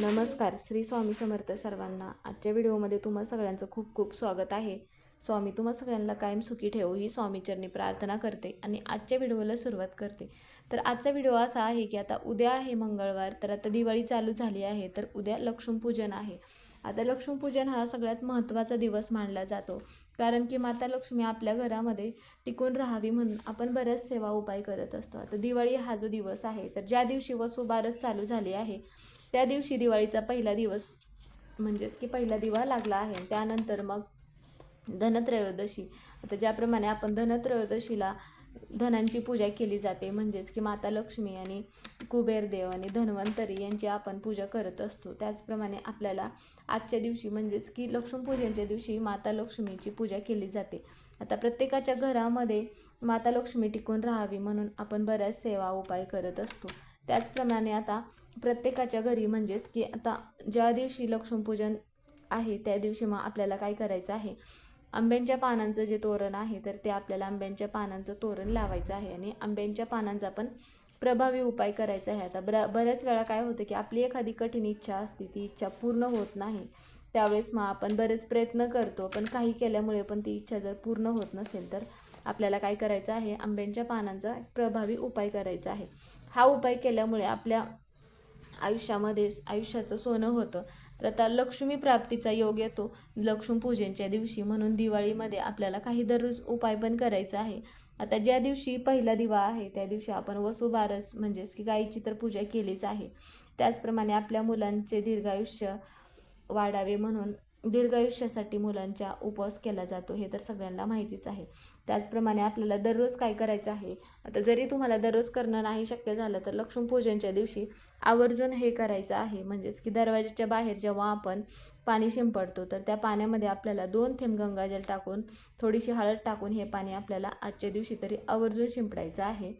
नमस्कार श्री स्वामी समर्थ सर्वांना. आजच्या व्हिडिओमध्ये तुम्हा सगळ्यांचं खूप खूप स्वागत आहे. स्वामी तुम्हा सगळ्यांना कायम सुखी ठेवू ही स्वामीचरणी प्रार्थना करते आणि आजच्या व्हिडिओला सुरुवात करते. तर आजचा व्हिडिओ असा आहे की आता उद्या आहे मंगळवार तर आता दिवाळी चालू झाली आहे तर उद्या लक्ष्मीपूजन आहे. आता लक्ष्मीपूजन हा सगळ्यात महत्त्वाचा दिवस मानला जातो. कारण की माता लक्ष्मी आपल्या घरामध्ये टिकून राहावी म्हणून आपण बऱ्याच सेवा उपाय करत असतो. आता दिवाळी हा जो दिवस आहे तर ज्या दिवशी वसुबारस चालू झाली आहे त्या दिवशी दिवाळीचा पहिला दिवस म्हणजेच की पहिला दिवा लागला आहे. त्यानंतर मग धनत्रयोदशी. आता ज्याप्रमाणे आपण धनत्रयोदशीला धनांची पूजा केली जाते म्हणजेच की माता लक्ष्मी आणि कुबेरदेव आणि धन्वंतरी यांची आपण पूजा करत असतो. त्याचप्रमाणे आपल्याला आजच्या दिवशी म्हणजेच की लक्ष्मीपूजनच्या दिवशी माता लक्ष्मीची पूजा केली जाते. आता प्रत्येकाच्या घरामध्ये माता लक्ष्मी टिकून राहावी म्हणून आपण बऱ्याच सेवा उपाय करत असतो. त्याचप्रमाणे आता प्रत्येकाच्या घरी म्हणजेच की आता ज्या दिवशी लक्ष्मीपूजन आहे त्या दिवशी मग आपल्याला काय करायचं आहे? आंब्यांच्या पानांचं जे तोरण आहे तर ते आपल्याला आंब्यांच्या पानांचं तोरण लावायचं आहे आणि आंब्यांच्या पानांचा पण प्रभावी उपाय करायचा आहे. आता बऱ्या बऱ्याच वेळा काय होतं की आपली एखादी कठीण इच्छा असते ती इच्छा पूर्ण होत नाही. त्यावेळेस मग आपण बरेच प्रयत्न करतो पण काही केल्यामुळे पण ती इच्छा जर पूर्ण होत नसेल तर आपल्याला काय करायचं आहे? आंब्यांच्या पानांचा प्रभावी उपाय करायचा आहे. हा उपाय केल्यामुळे आपल्या आयुष्यामध्ये आयुष्याचं सोनं होतं. तर आता लक्ष्मी प्राप्तीचा योग येतो. लक्ष्मीपूजनच्या दिवशी म्हणून दिवाळीमध्ये आपल्याला काही दररोज उपाय पण करायचा आहे. आता ज्या दिवशी पहिला दिवा आहे त्या दिवशी आपण वसुबारस म्हणजेच की गाईची तर पूजा केलीच आहे. त्याचप्रमाणे आपल्या मुलांचे दीर्घायुष्य वाढावे म्हणून दीर्घायुष्यासाठी मुलांच्या उपवास केला जातो हे तर सगळ्यांना माहितीच आहे. त्याचप्रमाणे आपल्याला दररोज काय करायचं आहे? आता जरी तुम्हाला दररोज करणं नाही शक्य झालं तर लक्ष्मीपूजनच्या दिवशी आवर्जून हे करायचं आहे. म्हणजेच की दरवाजाच्या बाहेर जेव्हा आपण पाणी शिंपडतो तर त्या पाण्यामध्ये आपल्याला दोन थेंब गंगाजल टाकून थोडीशी हळद टाकून हे पाणी आपल्याला आजच्या दिवशी तरी आवर्जून शिंपडायचं आहे.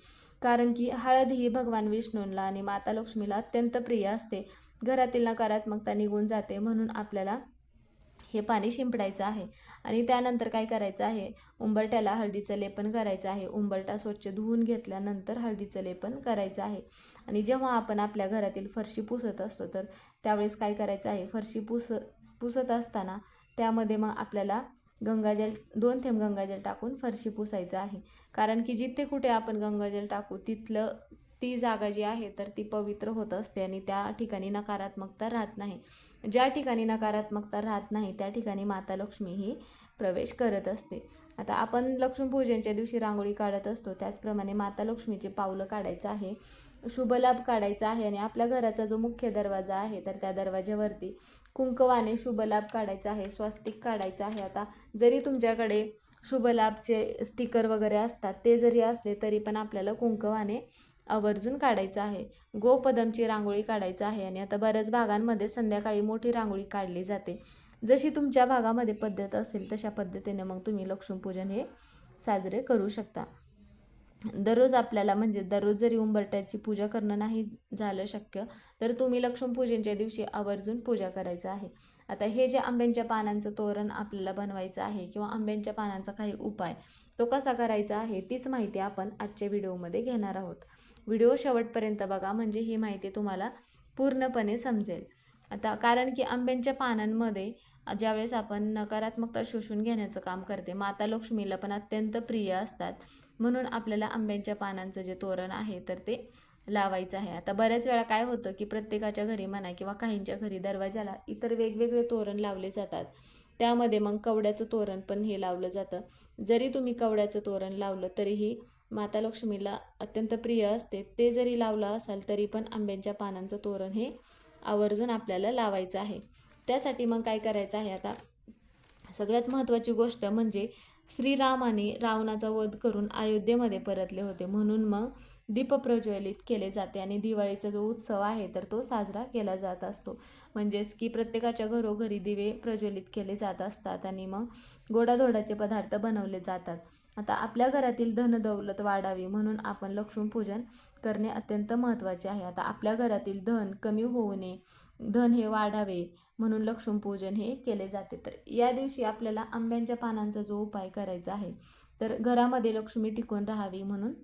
कारण की हळद ही भगवान विष्णूंना आणि माता लक्ष्मीला अत्यंत प्रिय असते. घरातील नकारात्मकता निघून जाते म्हणून आपल्याला हे पाणी शिंपडायचं आहे. आणि त्यानंतर काय करायचं आहे? उंबरट्याला हळदीचं लेपन करायचं आहे. उंबरटा स्वच्छ धुवून घेतल्यानंतर हळदीचं लेपन करायचं आहे. आणि जेव्हा आपण आपल्या घरातील फरशी पुसत असतो तर त्यावेळेस काय करायचं आहे? फरशी पुस पुसत असताना त्यामध्ये मग आपल्याला गंगाजल दोन थेंब गंगाजल टाकून फरशी पुसायचं आहे. कारण की जिथे कुठे आपण गंगाजल टाकू तिथलं ती जागा जी आहे तर ती पवित्र होत असते आणि त्या ठिकाणी नकारात्मकता राहत नाही. ज्या ठिकाणी नकारात्मकता राहत नाही त्या ठिकाणी माता लक्ष्मी ही प्रवेश करत असते. आता आपण लक्ष्मीपूजनच्या दिवशी रांगोळी काढत असतो त्याचप्रमाणे माता लक्ष्मीचे पावलं काढायचं आहे शुभलाभ काढायचा आहे आणि आपल्या घराचा जो मुख्य दरवाजा आहे तर त्या दरवाज्यावरती कुंकवाने शुभलाभ काढायचा आहे स्वास्तिक काढायचं आहे. आता जरी तुमच्याकडे शुभलाभचे स्टिकर वगैरे असतात ते जरी असले तरी पण आपल्याला कुंकवाने आवर्जून काढायचं आहे. गोपदमची रांगोळी काढायचं आहे आणि आता बऱ्याच भागांमध्ये संध्याकाळी मोठी रांगोळी काढली जाते. जशी तुमच्या भागामध्ये पद्धत असेल तशा पद्धतीने मग तुम्ही लक्ष्मीपूजन हे साजरे करू शकता. दररोज आपल्याला म्हणजे दररोज जरी उंबरट्याची पूजा करणं नाही झालं शक्य तर तुम्ही लक्ष्मीपूजनच्या दिवशी आवर्जून पूजा करायचं आहे. आता हे जे आंब्यांच्या पानांचं तोरण आपल्याला बनवायचं आहे किंवा आंब्यांच्या पानांचा काही उपाय तो कसा करायचा आहे तीच माहिती आपण आजच्या व्हिडिओमध्ये घेणार आहोत. व्हिडिओ शेवटपर्यंत बघा म्हणजे ही माहिती तुम्हाला पूर्णपणे समजेल. आता कारण की आंब्यांच्या पानांमध्ये ज्यावेळेस आपण नकारात्मकता शोषून घेण्याचं काम करते माता लक्ष्मीला पण अत्यंत प्रिय असतात. म्हणून आपल्याला आंब्यांच्या पानांचं जे तोरण आहे तर ते लावायचं आहे. आता बऱ्याच वेळा काय होतं की प्रत्येकाच्या घरी म्हणा किंवा काहींच्या घरी दरवाजाला इतर वेगवेगळे तोरण लावले जातात. त्यामध्ये मग कवड्याचं तोरण पण हे लावलं जातं. जरी तुम्ही कवड्याचं तोरण लावलं तरीही माता लक्ष्मीला अत्यंत प्रिय असते. ते जरी लावलं असाल तरी पण आंब्यांच्या पानांचं तोरण हे आवर्जून आपल्याला लावायचं आहे. त्यासाठी मग काय करायचं आहे आता? सगळ्यात महत्त्वाची गोष्ट म्हणजे श्रीरामाने रावणाचा वध करून अयोध्येमध्ये परतले होते. म्हणून मग दीप प्रज्वलित केले जाते आणि दिवाळीचा जो उत्सव आहे तर तो साजरा केला जात असतो. म्हणजेच की प्रत्येकाच्या घरोघरी दिवे प्रज्वलित केले जात असतात आणि मग गोडाधोडाचे पदार्थ बनवले जातात. आता आपल्या घरातील धनदौलत वाढावी म्हणून आपण लक्ष्मीपूजन करणे अत्यंत महत्त्वाचे आहे. आता आपल्या घरातील धन कमी होऊ नये धन हे वाढावे म्हणून लक्ष्मीपूजन हे केले जाते. तर या दिवशी आपल्याला आंब्यांच्या पानांचा जो उपाय करायचा आहे तर घरामध्ये लक्ष्मी टिकून राहावी म्हणून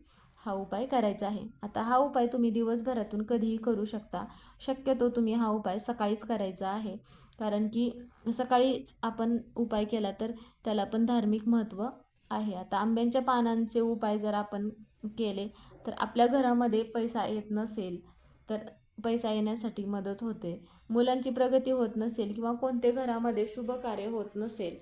हा उपाय करायचा आहे. आता हा उपाय तुम्ही दिवसभरातून कधीही करू शकता. शक्यतो तुम्ही हा उपाय सकाळीच करायचा आहे. कारण की सकाळीच आपण उपाय केला तर त्याला पण धार्मिक महत्त्व आहे. आता आंब्यांच्या पानांचे उपाय जर आपण केले तर आपल्या घरामध्ये पैसा येत नसेल तर पैसा येण्यासाठी मदत होते. मुलांची प्रगती होत नसेल किंवा कोणते घरामध्ये शुभ कार्य होत नसेल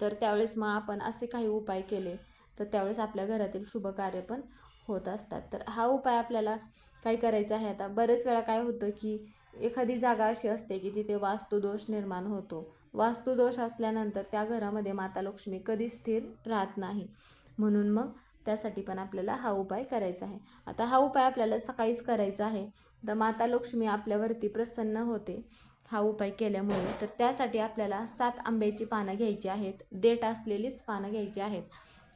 तर त्यावेळेस मग आपण असे काही उपाय केले तर त्यावेळेस आपल्या घरातील शुभ कार्य पण होत असतात. तर हा उपाय आपल्याला काय करायचा आहे? आता बरेच वेळा काय होतं की एखादी जागा अशी असते की तिथे वास्तुदोष निर्माण होतो. वास्तुदोष असल्यानंतर त्या घरामध्ये माता लक्ष्मी कधी स्थिर राहत नाही. म्हणून मग त्यासाठी पण आपल्याला हा उपाय करायचा आहे. आता हा उपाय आपल्याला सकाळीच करायचा आहे. तर माता लक्ष्मी आपल्यावरती प्रसन्न होते. हा उपाय केल्यामुळे तर त्यासाठी आपल्याला सात आंब्याची पानं घ्यायची आहेत. देठ असलेलीच पानं घ्यायची आहेत.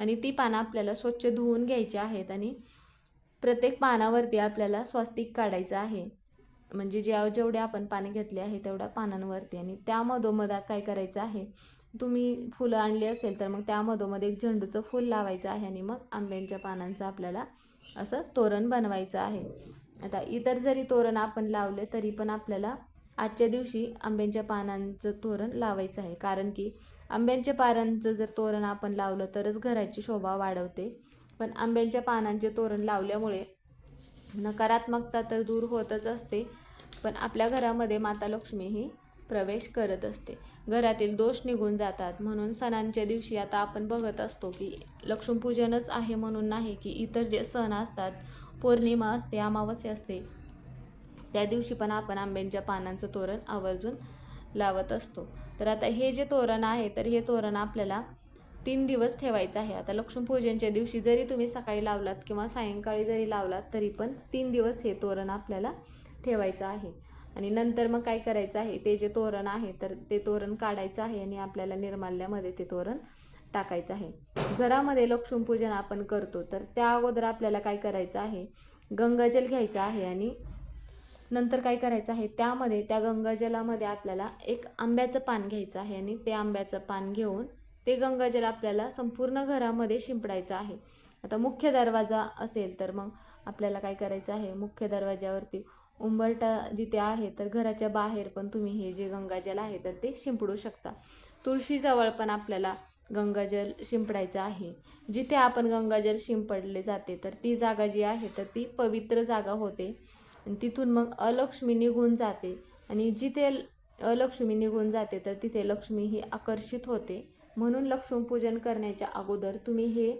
आणि ती पानं आपल्याला स्वच्छ धुवून घ्यायची आहेत. आणि प्रत्येक पानावरती आपल्याला स्वस्तिक काढायचं आहे. म्हणजे ज्या जेवढे आपण पाने घेतले आहे तेवढ्या पानांवरती आणि त्यामधोमध काय करायचं आहे? तुम्ही फुलं आणली असेल तर मग त्यामधोमध एक झेंडूचं फूल लावायचं आहे आणि मग आंब्यांच्या पानांचं आपल्याला असं तोरण बनवायचं आहे. आता इतर जरी तोरण आपण लावले तरी पण आपल्याला आजच्या दिवशी आंब्यांच्या पानांचं तोरण लावायचं आहे. कारण की आंब्यांच्या पानांचं जर तोरण आपण लावलं तरच घराची शोभा वाढवते. पण आंब्यांच्या पानांचे तोरण लावल्यामुळे नकारात्मकता तर दूर होतच असते. पण आपल्या घरामध्ये माता लक्ष्मी ही प्रवेश करत असते. घरातील दोष निघून जातात. म्हणून सणांच्या दिवशी आता आपण बघत असतो की लक्ष्मीपूजनच आहे म्हणून नाही की इतर जे सण असतात पौर्णिमा असते अमावस्या असते त्या दिवशी पण आपण आंब्यांच्या पानांचं तोरण आवर्जून लावत असतो. तर आता हे जे तोरण आहे तर हे तोरण आपल्याला तीन दिवस ठेवायचं आहे. आता लक्ष्मीपूजनच्या दिवशी जरी तुम्ही सकाळी लावलात किंवा सायंकाळी जरी लावलात तरी पण तीन दिवस हे तोरण आपल्याला ठेवायचं आहे. आणि नंतर मग काय करायचं आहे? ते जे तोरण आहे तर ते तोरण काढायचं आहे आणि आपल्याला निर्माल्यामध्ये ते तोरण टाकायचं आहे. घरामध्ये लक्ष्मीपूजन आपण करतो तर त्या अगोदर आपल्याला काय करायचं आहे? गंगाजल घ्यायचं आहे आणि नंतर काय करायचं आहे? त्यामध्ये त्या गंगाजलामध्ये आपल्याला एक आंब्याचं पान घ्यायचं आहे आणि ते आंब्याचं पान घेऊन ते गंगाजल आपल्याला संपूर्ण घरामध्ये शिंपडायचं आहे. आता मुख्य दरवाजा असेल तर मग आपल्याला काय करायचं आहे? मुख्य दरवाज्यावरती उंबरटा जिथे आहे तर घराच्या बाहेर पण तुम्ही हे जे गंगाजल आहे तर ते शिंपडू शकता. तुळशीजवळ पण आपल्याला गंगाजल शिंपडायचं आहे. जिथे आपण गंगाजल शिंपडले जाते तर ती जागा जी आहे तर ती पवित्र जागा होते. आणि तिथून मग अलक्ष्मी निघून जाते. आणि जिथे अलक्ष्मी निघून जाते तर तिथे लक्ष्मी ही आकर्षित होते. म्हणून लक्ष्मीपूजन करण्याच्या अगोदर तुम्ही हे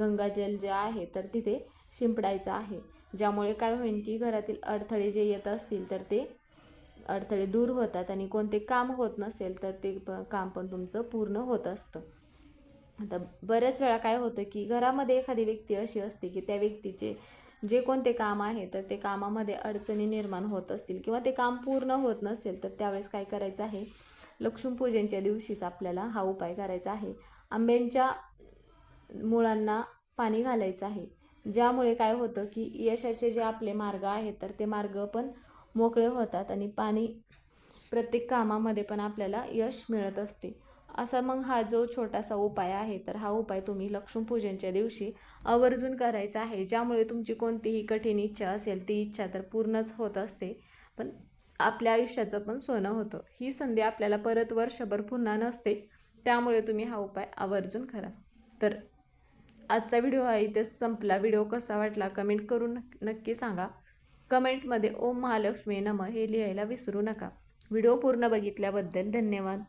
गंगाजल जे आहे तर तिथे शिंपडायचं आहे. ज्यामुळे काय होईल की घरातील अडथळे जे येत असतील तर ते अडथळे दूर होतात आणि कोणते काम होत नसेल तर ते प काम पण तुमचं पूर्ण होत असतं. आता बऱ्याच वेळा काय होतं की घरामध्ये एखादी व्यक्ती अशी असते की त्या व्यक्तीचे जे कोणते काम आहे तर ते कामामध्ये अडचणी निर्माण होत असतील किंवा ते काम पूर्ण होत नसेल तर त्यावेळेस काय करायचं आहे? लक्ष्मीपूजनच्या दिवशीच आपल्याला हा उपाय करायचा आहे. आंब्यांच्या मुळांना पाणी घालायचं आहे. ज्यामुळे काय होतं की यशाचे जे आपले मार्ग आहेत तर ते मार्ग पण मोकळे होतात आणि पाणी प्रत्येक कामामध्ये पण आपल्याला यश मिळत असते. असा मग हा जो छोटासा उपाय आहे तर हा उपाय तुम्ही लक्ष्मीपूजनच्या दिवशी आवर्जून करायचा आहे. ज्यामुळे तुमची कोणतीही कठीण इच्छा असेल ती इच्छा तर पूर्णच होत असते. पण आपल्या आयुष्याचं पण सोनं होतं. ही संधी आपल्याला परत वर्षभर पुन्हा नसते. त्यामुळे तुम्ही हा उपाय आवर्जून करा. तर आजचा व्हिडिओ हा इथेच संपला. व्हिडिओ कसा वाटला कमेंट करून नक्की सांगा. कमेंटमध्ये ओम महालक्ष्मी नम हे लिहायला विसरू नका. व्हिडिओ पूर्ण बघितल्याबद्दल धन्यवाद.